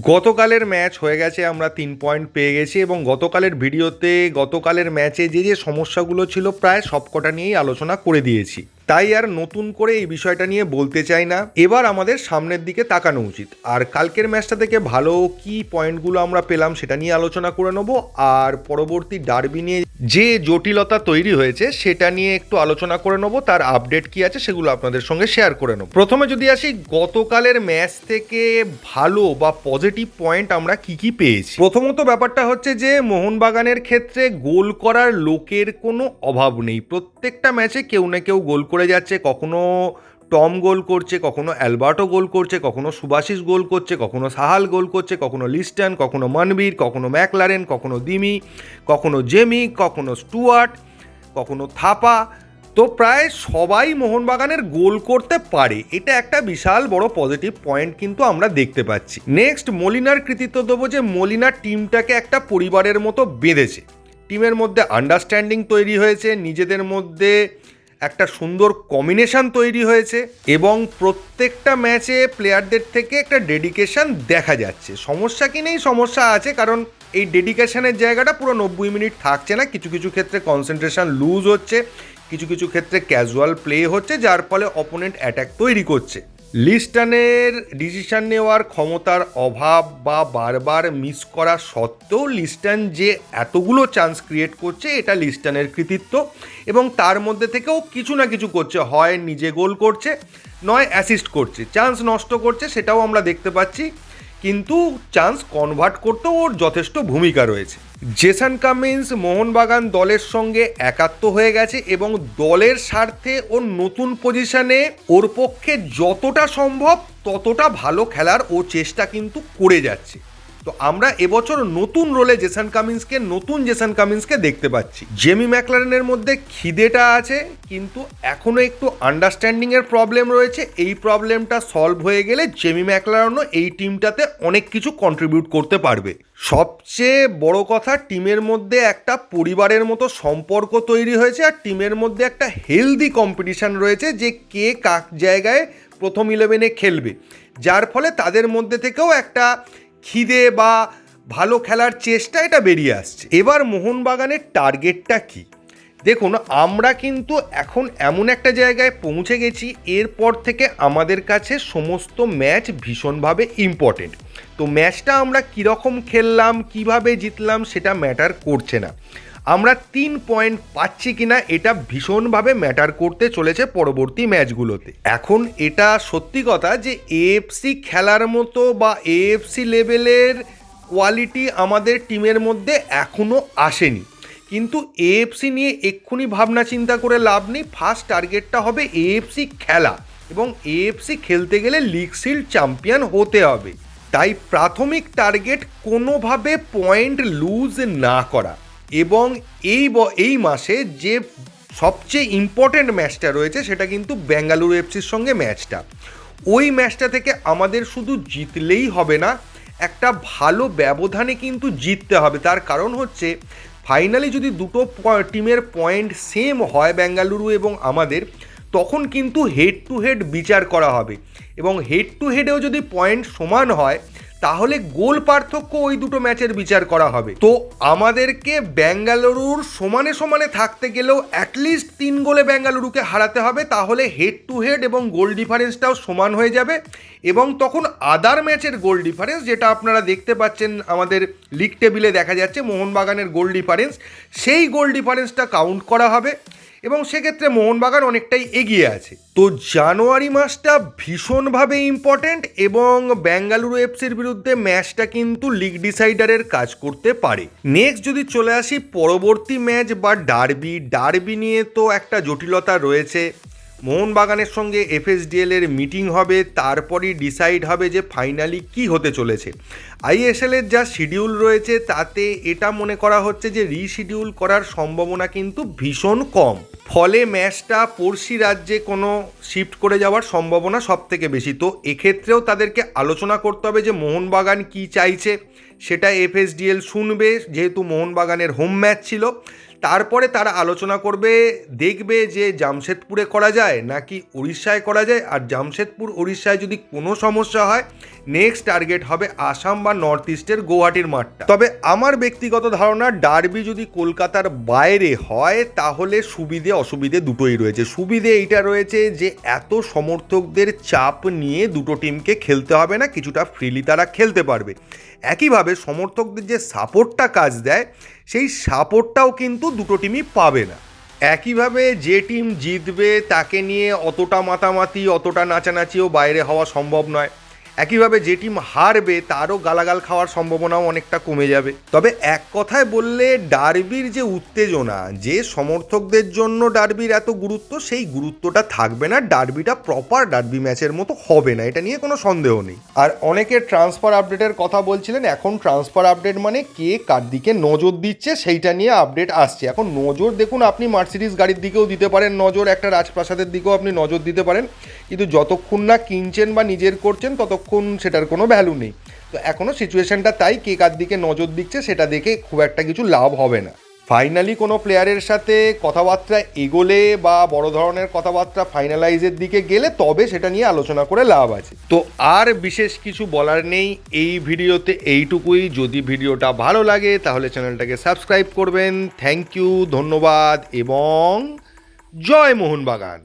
গতকালের ম্যাচ হয়ে গেছে, আমরা তিন পয়েন্ট পেয়ে গেছি এবং গতকালের ভিডিওতে গতকালের ম্যাচে যে যে সমস্যাগুলো ছিল, প্রায় সবকটা নিয়েই আলোচনা করে দিয়েছি। তাই আর নতুন করে এই বিষয়টা নিয়ে বলতে চাই না। এবার আমাদের সামনের দিকে তাকানো উচিত। আর কালকের ম্যাচটা থেকে ভালো কি পয়েন্টগুলো আমরা পেলাম সেটা নিয়ে আলোচনা করে নেব। আর পরবর্তী ডার্বি নিয়ে যে জটিলতা তৈরি হয়েছে সেটা নিয়ে একটু আলোচনা করে নেব। তার আপডেট কি আছে সেগুলো আপনাদের সঙ্গে শেয়ার করে নেব। প্রথমে যদি আসি, গতকালের ম্যাচ থেকে ভালো বা পজিটিভ পয়েন্ট আমরা কি কি পেয়েছি? প্রথমত ব্যাপারটা হচ্ছে যে মোহনবাগানের ক্ষেত্রে গোল করার লোকের কোনো অভাব নেই। প্রত্যেকটা ম্যাচে কেউ না কেউ গোল করে যাচ্ছে, কখনো টম গোল করছে, কখনো অ্যালবার্টো গোল করছে, কখনো সুভাশিস গোল করছে, কখনো সাহাল গোল করছে, কখনো লিস্টন, কখনো মনবীর, কখনো ম্যাকলারেন, কখনো দিমি, কখনো জেমি, কখনো স্টুয়ার্ট, কখনো থাপা। তো প্রায় সবাই মোহনবাগানের গোল করতে পারে। এটা একটা বিশাল বড় পজিটিভ পয়েন্ট কিন্তু আমরা দেখতে পাচ্ছি। নেক্সট মলিনার কৃতিত্ব দেবো যে মলিনার টিমটাকে একটা পরিবারের মতো বেঁধেছে। টিমের মধ্যে আন্ডারস্ট্যান্ডিং তৈরি হয়েছে, নিজেদের মধ্যে একটা সুন্দর কম্বিনেশান তৈরি হয়েছে এবং প্রত্যেকটা ম্যাচে প্লেয়ারদের থেকে একটা ডেডিকেশান দেখা যাচ্ছে। সমস্যা কি নেই? সমস্যা আছে, কারণ এই ডেডিকেশনের জায়গাটা পুরো নব্বই মিনিট থাকছে না। কিছু কিছু ক্ষেত্রে কনসেন্ট্রেশন লুজ হচ্ছে, কিছু কিছু ক্ষেত্রে ক্যাজুয়াল প্লে হচ্ছে, যার ফলে অপোনেন্ট অ্যাট্যাক তৈরি করছে। লিস্টানের ডিসিশন নেওয়ার ক্ষমতার অভাব বা বারবার মিস করা সত্ত্বেও লিস্টান যে এতগুলো চান্স ক্রিয়েট করছে, এটা লিস্টানের কৃতিত্ব এবং তার মধ্যে থেকেও কিছু না কিছু করছে। হয় নিজে গোল করছে, নয় অ্যাসিস্ট করছে। চান্স নষ্ট করছে, সেটাও আমরা দেখতে পাচ্ছি। কিন্তু চান্স কনভার্ট করতেও ওর যথেষ্ট ভূমিকা রয়েছে। জেসান কামিন্স মোহনবাগান দলের সঙ্গে একাত্ম হয়ে গেছে এবং দলের স্বার্থে ওর নতুন পজিশনে ওর পক্ষে যতটা সম্ভব ততটা ভালো খেলার ও চেষ্টা কিন্তু করে যাচ্ছে। তো আমরা এবছর নতুন রোলে জেসান কামিন্সকে নতুন জেসান কামিন্সকে দেখতে পাচ্ছি। জেমি ম্যাকলারেনের মধ্যে খিদেটা আছে, কিন্তু এখনও একটু আন্ডারস্ট্যান্ডিংয়ের প্রবলেম রয়েছে। এই প্রবলেমটা সলভ হয়ে গেলে জেমি ম্যাকলারনও এই টিমটাতে অনেক কিছু কন্ট্রিবিউট করতে পারবে। সবচেয়ে বড় কথা টিমের মধ্যে একটা পরিবারের মতো সম্পর্ক তৈরি হয়েছে আর টিমের মধ্যে একটা হেলদি কম্পিটিশান রয়েছে যে কে কাক জায়গায় প্রথম ইলেভেনে খেলবে। যার ফলে তাদের মধ্যে থেকেও একটা খিদে বা ভালো খেলার চেষ্টা এটা বেরিয়ে আসছে। এবার মোহনবাগানের টার্গেটটা কি? দেখুন, আমরা কিন্তু এখন এমন একটা জায়গায় পৌঁছে গেছি, এরপর থেকে আমাদের কাছে সমস্ত ম্যাচ ভীষণভাবে ইম্পর্টেন্ট তো ম্যাচটা আমরা কীরকম খেললাম, কীভাবে জিতলাম সেটা ম্যাটার করছে না। আমরা তিন পয়েন্ট পাচ্ছি কিনা এটা ভীষণভাবে ম্যাটার করতে চলেছে পরবর্তী ম্যাচগুলোতে এখন এটা সত্যি কথা যে এএফসি খেলার মতো বা এএফসি লেভেলের কোয়ালিটি আমাদের টিমের মধ্যে এখনও আসেনি। কিন্তু এএফসি নিয়ে এক্ষুনি ভাবনা চিন্তা করে লাভ নেই। ফার্স্ট টার্গেটটা হবে এএফসি খেলা এবং এএফসি খেলতে গেলে লিগ শিল্ড চ্যাম্পিয়ন হতে হবে। তাই প্রাথমিক টার্গেট কোনোভাবে পয়েন্ট লুজ না করা। এবং এই এই মাসে যে সবচেয়ে ইম্পর্ট্যান্ট ম্যাচটা রয়েছে সেটা কিন্তু বেঙ্গালুরু এফসির সঙ্গে ম্যাচটা ওই ম্যাচটা থেকে আমাদের শুধু জিতলেই হবে না, একটা ভালো ব্যবধানে কিন্তু জিততে হবে। তার কারণ হচ্ছে ফাইনালি যদি দুটো টিমের পয়েন্ট সেম হয় বেঙ্গালুরু এবং আমাদের, তখন কিন্তু হেড টু হেড বিচার করা হবে। এবং হেড টু হেডেও যদি পয়েন্ট সমান হয় তাহলে গোল পার্থক্য ওই দুটো ম্যাচের বিচার করা হবে। তো আমাদেরকে বেঙ্গালুরুর সমানে সমানে থাকতে গেলেও অ্যাটলিস্ট তিন গোলে ব্যাঙ্গালুরুকে হারাতে হবে, তাহলে হেড টু হেড এবং গোল ডিফারেন্সটাও সমান হয়ে যাবে এবং তখন আদার ম্যাচের গোল ডিফারেন্স যেটা আপনারা দেখতে পাচ্ছেন আমাদের লিগ টেবিলে দেখা যাচ্ছে, মোহনবাগানের গোল ডিফারেন্স সেই গোল ডিফারেন্সটা কাউন্ট করা হবে। এবং সেক্ষেত্রে মোহনবাগান অনেকটাই এগিয়ে আছে। তো জানুয়ারি মাসটা ভীষণভাবে ইম্পর্ট্যান্ট এবং বেঙ্গালুরু এফসির বিরুদ্ধে ম্যাচটা কিন্তু লিগ ডিসাইডারের কাজ করতে পারে। নেক্সট যদি চলে আসি, পরবর্তী ম্যাচ বা ডার্বি ডার্বি নিয়ে তো একটা জটিলতা রয়েছে। মোহনবাগানের সঙ্গে এফএসডিএল এর মিটিং হবে, তারপরই ডিসাইড হবে যে ফাইনালি কি হতে চলেছে। আইএসএল এর যা শিডিউল রয়েছে, তাতে এটা মনে করা হচ্ছে যে রিশিডিউল করার সম্ভাবনা কিন্তু ভীষণ কম। ফলে ম্যাচটা পড়শি রাজ্যে কোনো শিফট করে যাওয়ার সম্ভাবনা সব থেকে বেশি। তো এক্ষেত্রেও তাদেরকে আলোচনা করতে হবে যে মোহনবাগান কি চাইছে, সেটা এফএসডিএল শুনবে, যেহেতু মোহনবাগানের হোম ম্যাচ ছিল। তারপরে তারা আলোচনা করবে, দেখবে যে জামশেদপুরে করা যায় নাকি উড়িষ্যায় করা যায়। আর জামশেদপুর উড়িষ্যায় যদি কোনো সমস্যা হয় নেক্সট টার্গেট হবে আসাম বা নর্থ ইস্টের গুয়াহাটির মাঠটা। তবে আমার ব্যক্তিগত ধারণা ডার্বি যদি কলকাতার বাইরে হয়, তাহলে সুবিধে, অসুবিধে দুটোই রয়েছে। সুবিধে এইটা রয়েছে যে, এত সমর্থকদের চাপ নিয়ে দুটো টিমকে খেলতে হবে না, কিছুটা ফ্রিলি তারা খেলতে পারবে। একইভাবে সমর্থকদের যে সাপোর্টটা কাজ দেয় সেই সাপোর্টটাও কিন্তু দুটো টিমই পাবে না। একইভাবে যে টিম জিতবে, তাকে নিয়ে অতটা মাতামাতি, অতটা নাচানাচিও বাইরে হওয়া সম্ভব নয়। একইভাবে যে টিম হারবে, তারও গালাগাল খাওয়ার সম্ভাবনাও অনেকটা কমে যাবে। তবে এক কথায় বললে, ডার্বির যে উত্তেজনা, যে সমর্থকদের জন্য ডার্বির এত গুরুত্ব, সেই গুরুত্বটা থাকবে না। ডার্বিটা প্রপার ডার্বি ম্যাচের মতো হবে না, এটা নিয়ে কোনো সন্দেহ নেই। আর অনেকে ট্রান্সফার আপডেটের কথা বলছিলেন, এখন ট্রান্সফার আপডেট মানে কে কার দিকে নজর দিচ্ছে, সেইটা নিয়ে আপডেট আসছে। এখন নজর দেখুন, আপনি মার্সিডিস গাড়ির দিকেও দিতে পারেন নজর, একটা রাজপ্রাসাদের দিকেও আপনি নজর দিতে পারেন। কিন্তু যতক্ষণ না কিনছেন বা নিজের করছেন ততক্ষণ সেটার কোনো ভ্যালু নেই। তো এখনও সিচুয়েশনটা তাই, কে কার দিকে নজর দিচ্ছে সেটা দেখে খুব একটা কিছু লাভ হবে না। ফাইনালি কোনো প্লেয়ারের সাথে কথাবার্তা এগোলে বা বড় ধরনের কথাবার্তা ফাইনালাইজের দিকে গেলে তবে সেটা নিয়ে আলোচনা করে লাভ আছে। তো আর বিশেষ কিছু বলার নেই, এই ভিডিওতে এইটুকুই। যদি ভিডিওটা ভালো লাগে তাহলে চ্যানেলটাকে সাবস্ক্রাইব করবেন। থ্যাংক ইউ ধন্যবাদ এবং জয় মোহনবাগান।